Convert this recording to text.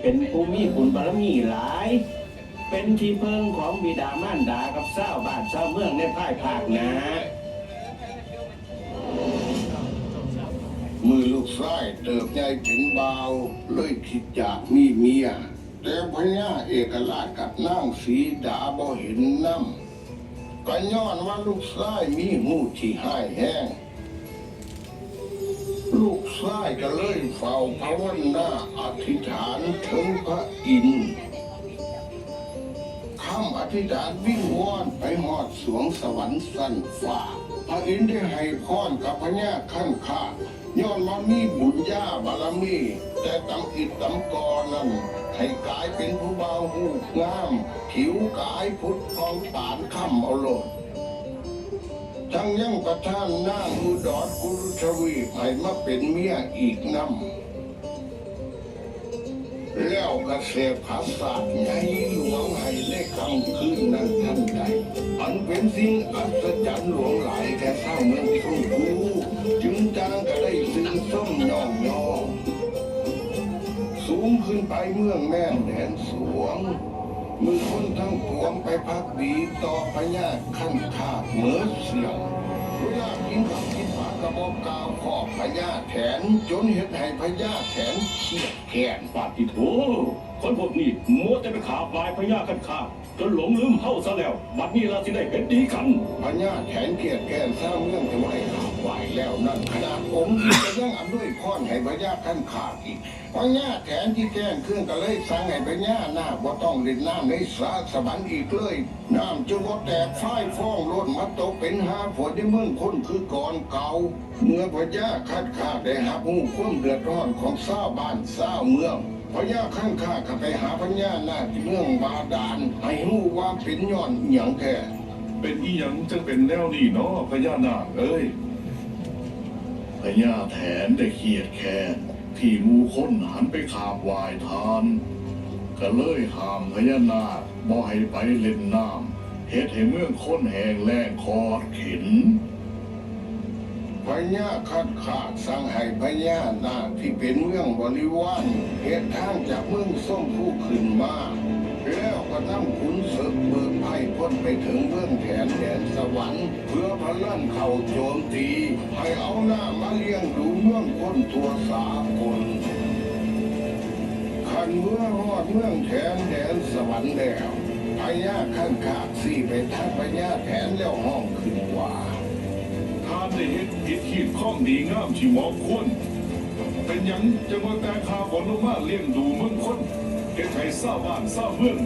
เป็นผู้มีบุญบารมีหลาย เป็นที่เพิงของบิดามารดากับเศร้าบ้านเศร้าวเมืองในภายภาคนามือลูกชายเติบใหญ่เป็นเบาเลยคิดอยากมีเมีย แต่พญาเอกราชกับนางสีดาบ่เห็นน้ำก็ย้อนว่าลูกชายมีหูที่ให้แห้ง ลูกชายก็เลยเฝ้าภาวนาอธิษฐานถึงพระอินทร์คำอธิษฐานวิ่งวอนไปหอดสวงสวรรค์สั้นฟ้าพระอินทร์ได้ให้พรกับพญาขั้นข้าย้อนมามีบุญญาบารมี แต่ตำอิดตำกอนั้นให้กลายเป็นผู้เบาหูงาม ผิวกายพุทธทองปานคำเอาโลด ทั้งยังประท่านนางอุดรกุรชวีให้มาเป็นเมียอีกนำแล้วกระเสพภาษาทใหญ่หลวงให้ในคำคืนนั้นทันใดอันเป็นสิ่งอัศจรรย์หลวงหลายแก่เศร้าเมืองทุ่งกูจึงจางก็ได้ซึ้งส้มยองยองสูงขึ้นไปเมืองแม่นแดนสวง มือคนทั้งปวงไปพักดีต่อพญาขั้นขาดเหมือเสียงเวลากินข้าวกินปากกระบอกกาวขอบพญาแถน จนเห็นให้พญาแถนเขียดแขนปาติโถ คนพวกนี้มัวแต่ไปขาบลายพญากันขาจนหลงลืมเฮาซะแล้ว บัดนี้เราสิได้เห็นดีกันพญาแถนเขียดแขนสร้างเรื่องจะไม่ขาดไหวแล้วนั่นขนาดผมจะยังอำด้วยพรให้พญาขันขาอีกพญาแถนที่แก้งเครื่องก็เลยสั่งให้พญาหน้าว่าต้องเล่นน้ำในสาสวรรค์อีกเลยน้ำจะว่าแตกฝ้ายฟ้องล้นมาตกเป็นหาฝนที่เมืองคนคือก่อนเก่าเมื่อพญาคัดขาดได้หาผู้ความเดือดร้อนของชาวบ้านชาวเมือง พญาข้างข้าก็ไปหาพญานาคที่เมืองบาดาลให้รู้ว่าเป็นย้อนหยังแท้เป็นอีหยังจึงเป็นแนวนี้เนาะพญานาคเอ้ยพญาแถนได้เครียดแค้นที่มูค้นหันไปขาบวายทาน ก็เลยห้ามพญานาคบ่ให้ไปเล่นน้ำเฮ็ดให้เมืองค้นแหงแล้งคอดขิน ญาคัดขาดสั่งให้พญานาคที่เป็นเมืองบริวารเหตุทางจากเมืองส้มผู้ขึ้นมาแล้วก็นำขุนศึกเบิกไพ่พ้นไปถึงเมืองแถนแดนสวรรค์ เพื่อพลันเข้าโจมตี ให้เอาหน้ามาเลี้ยงดูเมืองคนตัวสากลขันเมื่อรอดเมืองแถนแดนสวรรค์แล้วพญาขั้นขาดสี่ไปทางพญาแถนแล้วห้องขึ้น ได้เฮ็ดผิดขีดข้องดีงามที่หมอควรเป็นหยังจะมาแต่ขาฝนลงมาเลี้ยงดูเมืองคนเฮ็ดให้เศร้าบ้านเศร้าเมือง